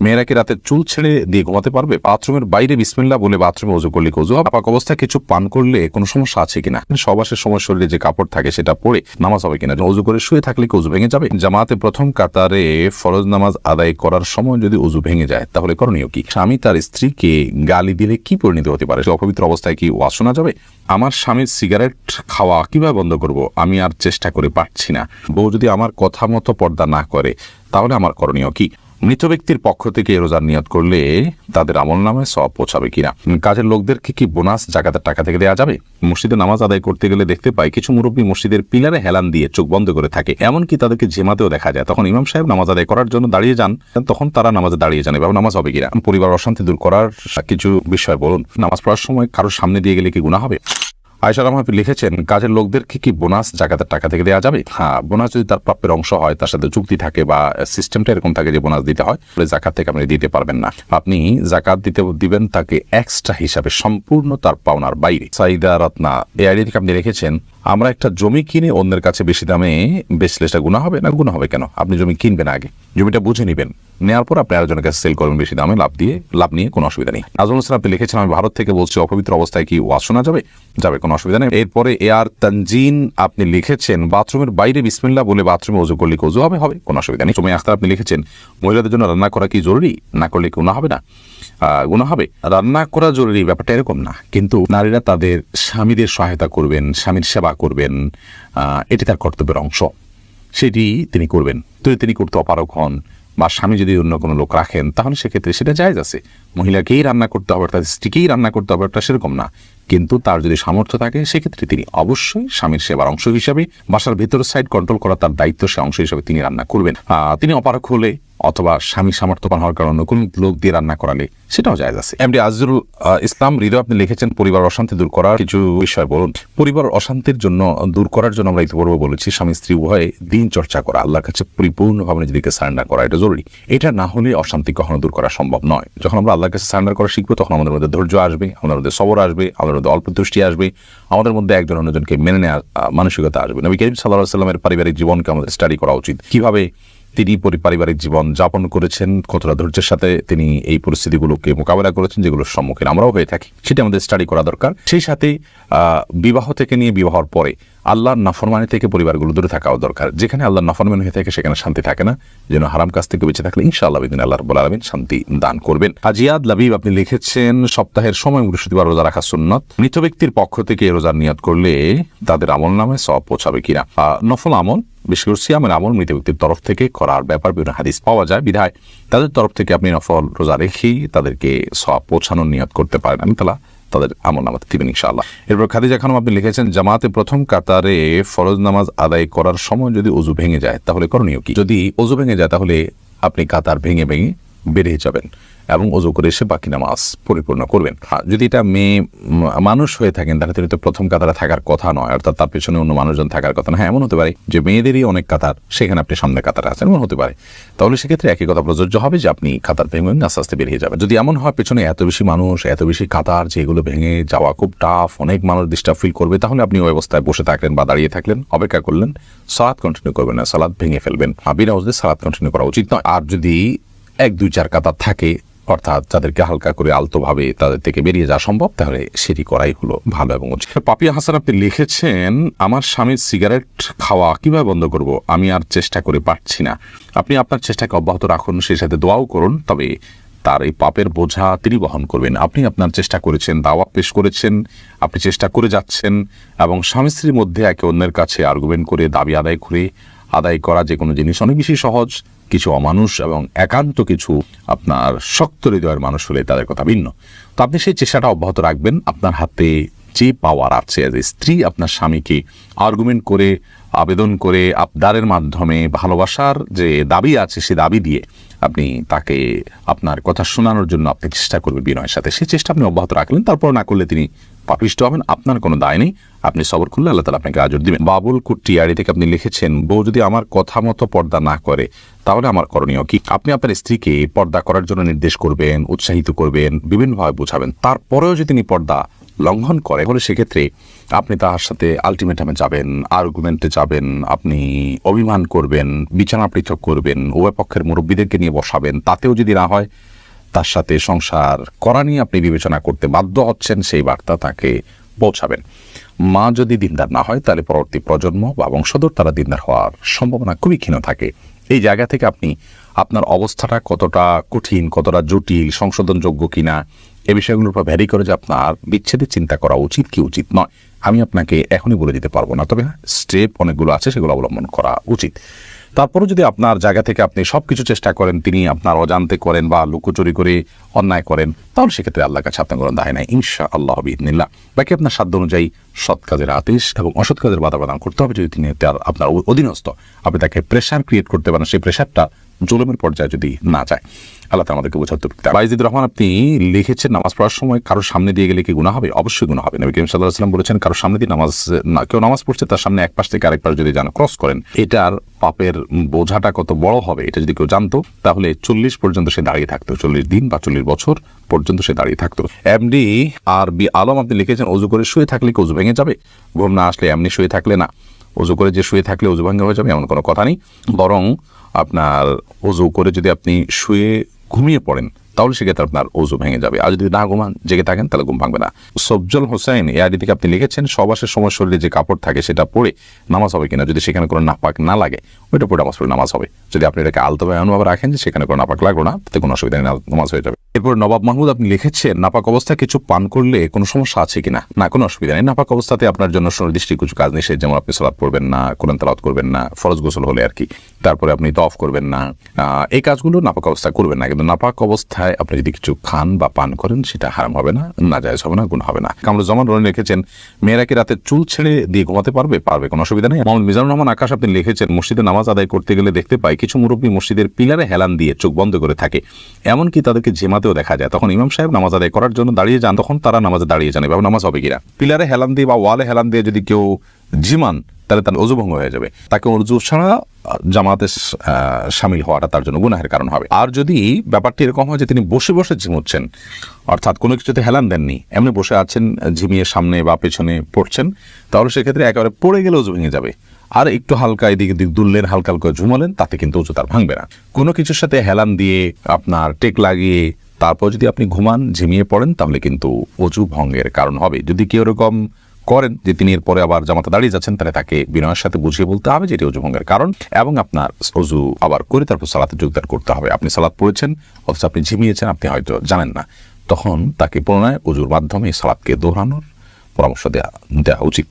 মেয়েরা কি রাতে চুল ছেড়ে দিয়ে ঘুমাতে পারবে? বাথরুমের বাইরে বিসমিল্লা বলে বাথরুমে অজু করলে কি অজু হবে? অবস্থায় কিছু পান করলে কোনো সমস্যা আছে কিনা? সবাসের সময় শরীরে যে কাপড় থাকে সেটা পরে নামাজ হবে কিনা? অজু করে শুয়ে থাকলে কি ভেঙে যাবে? জামাতে প্রথম কাতারে ফরজ নামাজ আদায় করার সময় যদি অজু ভেঙে যায়, তাহলে করণীয় কি? স্বামী তার স্ত্রীকে গালি দিলে কি পরিণত হতে পারে? অপবিত্র অবস্থায় কি ওয়াজ শোনা যাবে? আমার স্বামীর সিগারেট খাওয়া কীভাবে বন্ধ করব? আমি আর চেষ্টা করে পারছি না। বউ যদি আমার কথা মতো পর্দা না করে, তাহলে আমার করণীয় কি? মৃত ব্যক্তির পক্ষ থেকে রোজার নিয়ত করলে তাদের আমল নামে সব পৌঁছাবে কিনা? কাজের লোকদেরকে কি বোনাস জাকাতের টাকা থেকে দেওয়া যাবে? মসজিদে নামাজ আদায় করতে গেলে দেখতে পাই কিছু মুরব্বী মসজিদের পিলারে হেলান দিয়ে চোখ বন্ধ করে থাকে। এমনকি তাদেরকে ঝেমাতেও দেখা যায়। তখন ইমাম সাহেব নামাজ আদায় করার জন্য দাঁড়িয়ে যান। তখন তারা নামাজে দাঁড়িয়ে যান এভাবে নামাজ হবে কিনা? পরিবার অশান্তি দূর করার কিছু বিষয় বলুন। নামাজ পড়ার সময় কারোর সামনে দিয়ে গেলে কি গুণা হবে? আয়সা রহমান লিখেছেন, কাজের লোকদেরকে কি বোনাস জাকাতের টাকা থেকে দেওয়া যাবে? হ্যাঁ বোনাস যদি তার প্রাপ্যের অংশ হয়, তার সাথে চুক্তি থাকে বা সিস্টেমটা এরকম থাকে যে বোনাস দিতে হয়, তাহলে জাকাত থেকে আপনি দিতে পারবেন না। আপনি জাকাত দিতে দিবেন তাকে এক্সট্রা হিসাবে সম্পূর্ণ তার পাওনার বাইরে। সাইদা রত্না এ আইডি থেকে আপনি রেখেছেন আমরা একটা জমি কিনে, অন্যের কাছে বেশি দামে বেচলে সেটা গুণা হবে না গুণা হবে কেন? আপনি জমি কিনবেন আগে। জমিটা বুঝে নেবেন। নেওয়ার পর আপনি আরেকজনের কাছে সেল করবেন বেশি দামে, লাভ দিয়ে, লাভ নিয়ে কোনো অসুবিধা নেই। নাজমুল হোসেন আপনি লিখেছেন, আমি ভারত থেকে বলছি, অপবিত্র অবস্থায় কি ওয়াজ শোনা যাবে? যাবে, কোনো অসুবিধা নেই। এরপরে এ আর তানজিন, আপনি লিখেছেন, বাথরুমের বাইরে বিসমিল্লা বলে বাথরুমে অজু করলে অজু হবে? হবে, কোনো অসুবিধা নেই। সময় আখতার, আপনি লিখেছেন, মহিলাদের জন্য রান্না করা কি জরুরি? না করলে কি গুণা হবে না? গুণা হবে। রান্না করা জরুরি ব্যাপারটা এরকম না। কিন্তু নারীরা তাদের স্বামীদের সহায়তা করবেন, স্বামীর সেবা করবেন এটি তার কর্তব্যের অংশ। সেটি তিনি করবেন। যদি তিনি করতে অপারক হন বা স্বামী যদি অন্য কোনো লোক রাখেন, তাহলে সেক্ষেত্রে সেটা জায়জ আছে। মহিলাকেই রান্না করতে হবে তার স্ত্রীকেই রান্না করতে হবে একটা সেরকম না। কিন্তু তার যদি সামর্থ্য থাকে, সেক্ষেত্রে তিনি অবশ্যই স্বামীর সেবার অংশ হিসাবে বাসার ভেতরের সাইড কন্ট্রোল করা তার দায়িত্ব সে অংশ হিসাবে তিনি রান্না করবেন। তিনি অপারক হলে অথবা স্বামী সামর্থ্যবান হওয়ার কারণে কোন লোক দিয়ে রান্না করালে সেটাও জায়জ আছে। এমডি আজরুল ইসলাম হৃদয় আপনি লিখেছেন পরিবার অশান্তি দূর করার কিছু বিষয় বলুন। পরিবার অশান্তির জন্য দূর করার জন্য আমরা ইতিপূর্বে বলেছি স্বামী স্ত্রী উভয়ে দিন চর্চা করা আল্লাহর কাছে পরিপূর্ণভাবে নিজেদেরকে সারেন্ডার করা এটা জরুরি। এটা না হলে অশান্তি কখনো দূর করা সম্ভব নয়। যখন আমরা আল্লাহর কাছে সারেন্ডার করা শিখব তখন আমাদের মধ্যে ধৈর্য আসবে আমাদের মধ্যে সবর আসবে আমাদের মধ্যে অল্প দৃষ্টি আসবে আমাদের মধ্যে একজন অন্যজনকে মেনে নেওয়ার আহ, মানসিকতা আসবে। নবী করিম সাল্লাহ সাল্লামের পারিবারিক জীবনকে আমাদের স্টাডি করা উচিত। কীভাবে তিনি পরি- পারিবারিক জীবন যাপন করেছেন, কতটা ধৈর্যের সাথে তিনি এই পরিস্থিতিগুলোকে মোকাবেলা করেছেন, যেগুলোর সম্মুখীন আমরাও হয়ে থাকি, সেটা আমাদের স্টাডি করা দরকার। সেই সাথে বিবাহ থেকে নিয়ে বিবাহর পরে আল্লাহর নাফরমানি থেকে পরিবারগুলো দূরে থাকাও দরকার। যেখানে আল্লাহর নাফরমানি হয়ে থাকে সেখানে শান্তি থাকে না। যেন হারাম কাছ থেকে বেঁচে থাকলে ইনশাআল্লাহ বিদিন আল্লাহ রব্বুল আলমিন শান্তি দান করবেন। আজিয়াদ লাবিব আপনি লিখেছেন, সপ্তাহের সময় বৃহস্পতিবার রোজা রাখা সুন্নত। মৃত ব্যক্তির পক্ষ থেকে রোজার নিয়ত করলে তাদের আমল নামে সব পৌঁছাবে কিনা? নফল আমল, বিশেষ করে সিয়ামের আমল মৃত ব্যক্তির তরফ থেকে করার ব্যাপার বিভিন্ন হাদিস পাওয়া যায়, বিধায় তাদের তরফ থেকে আপনি নফল রোজা রেখেই তাদেরকে সব পৌঁছানোর নিয়ত করতে পারেন। আমি তালা তাদের আমল নামাতে দিবেন ইনশাআল্লাহ। এরপর খাদিজা খানম আপনি লিখেছেন, জামাতে প্রথম কাতারে ফরজ নামাজ আদায় করার সময় যদি অজু ভেঙে যায়, তাহলে করণীয় কি? যদি অজু ভেঙে যায়, তাহলে আপনি কাতার ভেঙে ভেঙে বেড়ে যাবেন। এবং অজু করে এসে বাকি নামাজ পরিপূর্ণ করবেন। আর যদি এটা মেয়ে মানুষ হয়ে থাকেন, তাহলে তিনি তো প্রথম কাতারে থাকার কথা নয়। অর্থাৎ তার পেছনে অন্য মানুষজন থাকার কথা না হ্যাঁ এমন হতে পারে যে মেয়েদেরই অনেক কাতার, সেখানে আপনি সামনে কাতারে আছেন, এমন হতে পারে। তাহলে সেক্ষেত্রে একই কথা প্রযোজ্য হবে যে আপনি কাতার ভেঙে আস্তে আস্তে বেরিয়ে যাবেন। যদি এমন হয় পেছনে এত বেশি মানুষ, এত বেশি কাতার যে এগুলো ভেঙে যাওয়া খুব টাফ অনেক মানুষ ডিস্টার্ব ফিল করবে, তাহলে আপনি ওই অবস্থায় বসে থাকলেন বা দাঁড়িয়ে থাকলেন, অপেক্ষা করলেন সালাদ কন্টিনিউ করবেন না সালাদ ভেঙে ফেলবেন। আবির হাউসে সালাদ কন্টিনিউ করা উচিত নয়। আর যদি এক, দুই, চার কাতার থাকে অর্থাৎ যাদেরকে হালকা করে আলতোভাবে তাদের থেকে বেরিয়ে যাওয়া সম্ভব, তাহলে সেটি করাই হলো ভালো এবং উচিত। পাপিয়া হাসান, আপনি লিখেছেন, আমার স্বামীর সিগারেট খাওয়া কীভাবে বন্ধ করব? আমি আর চেষ্টা করে পারছি না। আপনি আপনার চেষ্টাকে অব্যাহত রাখুন, সেই সাথে দোয়াও করুন, তবে তার এই পাপের বোঝা তিনি বহন করবেন। আপনি আপনার চেষ্টা করেছেন দাওয়া পেশ করেছেন, আপনি চেষ্টা করে যাচ্ছেন এবং স্বামী স্ত্রীর মধ্যে একে অন্যের কাছে আর্গুমেন্ট করে, দাবি আদায় করে, আদায় করা যে কোনো জিনিস অনেক বেশি সহজ। কিছু অমানুষ এবং একান্ত কিছু আপনার শক্ত হৃদয়ের মানুষ হলে তাদের কথা ভিন্ন। তো আপনি সেই চেষ্টাটা অব্যাহত রাখবেন। আপনার হাতে যে পাওয়ার আছে as a স্ত্রী আপনার স্বামীকে আর্গুমেন্ট করে, আবেদন করে, আবদারের মাধ্যমে ভালোবাসার যে দাবি আছে সে দাবি দিয়ে আপনি তাকে আপনার কথা শোনানোর জন্য আপনি চেষ্টা করবেন বিনয়ের সাথে। সেই চেষ্টা আপনি অব্যাহত রাখলেন, তারপর না করলে তিনি পাপিষ্ট হবেন, আপনার কোনো দায় নেই, আপনি সবর করলে আল্লাহ তালা আপনাকে আজর দিবেন। বাবুল কুট্টিয়ারি থেকে আপনি লিখেছেন, বউ যদি আমার কথা মতো পর্দা না করে, তাহলে আমার করণীয় কি? আপনি আপনার স্ত্রীকে পর্দা করার জন্য নির্দেশ করবেন, উৎসাহিত করবেন, বিভিন্নভাবে বোঝাবেন। তারপরেও যদি তিনি পর্দা লঙ্ঘন করে তাহলে সেক্ষেত্রে আপনি তার সাথে আলটিমেটামে যাবেন আর্গুমেন্টে যাবেন, আপনি অভিমান করবেন, বিছানা পৃথক করবেন, উভয় পক্ষের মুরব্বীদেরকে নিয়ে বসাবেন, তাতেও যদি না হয়, তার সাথে সংসার করা নিয়ে আপনি বিবেচনা করতে বাধ্য হচ্ছেন, সেই বার্তা তাকে পৌঁছাবেন। মা যদি দিনদার না হয়, তাহলে পরবর্তী প্রজন্ম বা বংশধর তারা দিনদার হওয়ার সম্ভাবনা খুবই ক্ষীণ থাকে। এই জায়গা থেকে আপনি আপনার অবস্থাটা কতটা কঠিন, কতটা জটিল, সংশোধনযোগ্য কিনা এ বিষয়গুলোর উপর ভ্যারি করে যে আপনার বিচ্ছেদে চিন্তা করা উচিত কি উচিত নয়। আমি আপনাকে এখনই বলে দিতে পারব না, তবে স্টেপ অনেকগুলো আছে, সেগুলো অবলম্বন করা উচিত। তারপরও যদি আপনার জায়গা থেকে আপনি সব কিছু চেষ্টা করেন, তিনি আপনার অজান্তে করেন বা লুকোচুরি করে অন্যায় করেন, তাহলে সেক্ষেত্রে আল্লাহর কাছে আপনার কোনো দায় নাই ইনশা আল্লাহ বিদিনিল্লা বাকি আপনার সাধ্য অনুযায়ী সৎ কাজের আদেশ এবং অসৎ কাজের বাধা প্রদান করতে হবে, যদি তিনি তার আপনার অধীনস্থ, আপনি তাকে প্রেশার ক্রিয়েট করতে পারেন, সেই প্রেশারটা জুলুমের পর্যায়ে যদি না যায়। আল্লাহ আমাদেরকে বোঝাতে বাইজিদ রহমান, আপনি লিখেছেন নামাজ পড়ার সময় কারোর সামনে দিয়ে গেলে কি গুণা হবে? অবশ্যই গুণা হবে। নবী করিম সাল্লাহ সাল্লাম বলেছেন, কারোর সামনে দিয়ে নামাজ, না, কেউ নামাজ পড়ছে, তার সামনে এক পাশ থেকে আরেক পাশ যদি যান ক্রস করেন, এটার পাপের বোঝাটা কত বড় হবে, এটা যদি কেউ জানতো, তাহলে চল্লিশ পর্যন্ত সে দাঁড়িয়ে থাকতো। চল্লিশ দিন বা চল্লিশ বছর পর্যন্ত সে দাঁড়িয়ে থাকতো। এমডি আর বি আলম, আপনি লিখেছেন, অজু করে শুয়ে থাকলে কি অজু ভেঙে যাবে? ঘুম না আসলে এমনি শুয়ে থাকলে না। অজু করে যে শুয়ে থাকলে অজু ভঙ্গ হয়ে যাবে এমন কোনো কথা নেই। বরং আপনার অজু করে যদি আপনি শুয়ে ঘুমিয়ে পড়েন, তাহলে সেক্ষেত্রে আপনার অজু ভেঙে যাবে। আর যদি না ঘুমান, জেগে থাকেন, তাহলে ঘুম ভাঙবে না। সবজল হোসেন এ থেকে আপনি লিখেছেন সবাসের সময় শরীরে যে কাপড় থাকে সেটা পরে নামাজ হবে কিনা? যদি সেখানে কোনো নাপাক না লাগে, ওইটা পরে নামাজ পড়ে, নামাজ হবে। যদি আপনি এটাকে আলতো অনুভাবে রাখেন যে সেখানে কোনো নাপাক লাগল না, তাতে কোনো অসুবিধা নেই, নামাজ হয়ে যাবে। এরপর নবাব মাহমুদ আপনি লিখেছেন, নাপাক অবস্থায় কিছু পান করলে কোনো সমস্যা আছে কিনা? না, কোনো অসুবিধা নেই। নাপাক অবস্থাতে আপনার জন্য সুনির্দিষ্ট কিছু কাজ নিষেধ যেমন আপনি সলাৎ করবেন না, কোরআন তালাত করবেন না, ফরজ গোসল হলে আর কি। তারপরে আপনি তফ করবেন না। এই কাজগুলো নাপাক অবস্থা করবেন না। কিন্তু নাপাক অবস্থায় আপনি যদি কিছু খান বা পান করেন, সেটা হারাম হবে না না জায়জ হবে না গুণ হবে না। কামরুল জামান রনি লিখেছেন, মেয়েরা কি রাতে চুল ছেড়ে দিয়ে ঘুমাতে পারবে? পারবে, কোনো অসুবিধা নেই। মোহাম্মদ মিজানুর রহমান আকাশ আপনি লিখেছেন, মসজিদে নামাজ আদায় করতে গেলে দেখতে পাই, কিছু মুরব্বী মসজিদের পিলারে হেলান দিয়ে চোখ বন্ধ করে থাকে। এমনকি তাদেরকে ঝেমাতেও দেখা যায়। তখন ইমাম সাহেব নামাজ আদায় করার জন্য দাঁড়িয়ে যান, তখন তারা নামাজে দাঁড়িয়ে যান এভাবে নামাজ হবে কিনা? পিলারে হেলান দিয়ে বা ওয়ালে হেলান দিয়ে যদি কেউ ঝিমান তাহলে তার অজু ভঙ্গ হয়ে যাবে। তাকে অজু ছাড়া জামাতে সামিল হওয়াটা তার জন্য গুনাহের কারণ হবে। আর যদি ব্যাপারটি এরকম হয় যে তিনি বসে বসে ঝিমুচ্ছেন অর্থাৎ কোনো কিছুতে হেলান দেননি, এমনি বসে আছেন, ঝিমিয়ে সামনে বা পেছনে পড়ছেন, তাহলে সেক্ষেত্রে একেবারে পড়ে গেলে অজু ভেঙে যাবে। আর একটু হালকা এদিকে দিক দুললেন, হালকা হালকা ঝুমালেন, তাতে কিন্তু অজু তার ভাঙবে না। কোনো কিছুর সাথে হেলান দিয়ে আপনার টেক লাগিয়ে তারপর যদি আপনি ঘুমান, ঝিমিয়ে পড়েন, তাহলে কিন্তু অজু ভঙ্গের কারণ হবে। যদি কেউ এরকম করেন যে তিনি এরপরে আবার জামাতে দাঁড়িয়ে যাচ্ছেন, তাহলে তাকে বিনয়ের সাথে বুঝিয়ে বলতে হবে যে এটি অজু ভঙ্গের কারণ এবং আপনার অজু আবার করে তারপর সালাতে যোগদান করতে হবে। আপনি সালাত পড়েছেন, অথচ আপনি ঝিমিয়েছেন, আপনি হয়তো জানেন না। তখন তাকে পুনরায় অজুর মাধ্যমে সালাদকে দোহরানোর পরামর্শ দেওয়া দেওয়া উচিত।